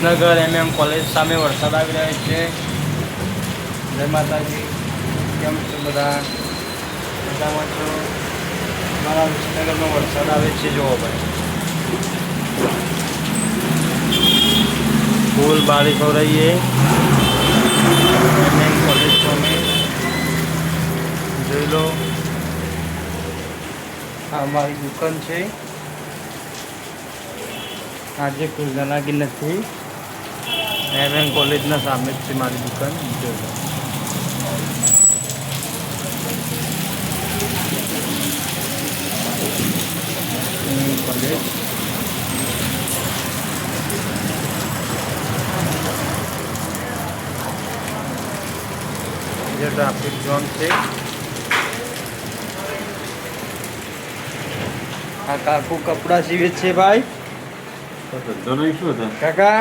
વિસનગર એમ એમ college સામે વરસાદ આવી રહ્યો છે. જય માતાજી. કેમ છો બધા? બધામાં છો? મારા વિસનગરનો વરસાદ આવે છે જોવો ભાઈ. ફૂલ બારિશ હો રહી એમ એમ કોલેજ સામે જોઈ લો. આ મારી દુકાન છે. આજે કોઈ ગણાગી નથી. એમ એમ કોલેજના સામે જ છે મારી દુકાન. જોઈ કોલેજ જે ટ્રાફિક ઝોન છે. આ કાકુ કપડાં સીવે છે ભાઈ. ધંધો નહીં શું કાકા?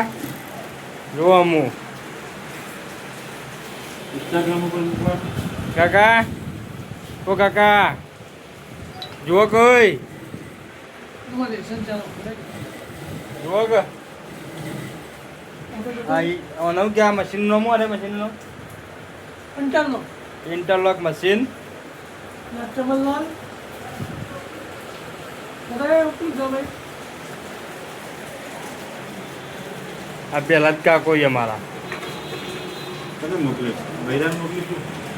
જો અમુ ઇન્સ્ટાગ્રામ ઉપર કાકા? ઓ કાકા? જુઓ કોઈ? જુઓ કે આ ઈ- આનું કે આ મશીનનો મો મશીનનો પંચાવનો ઇન્ટરલોક મશીન આ પેલા જ કાકો અમારા મોકલે બૈરાન મોકલી શું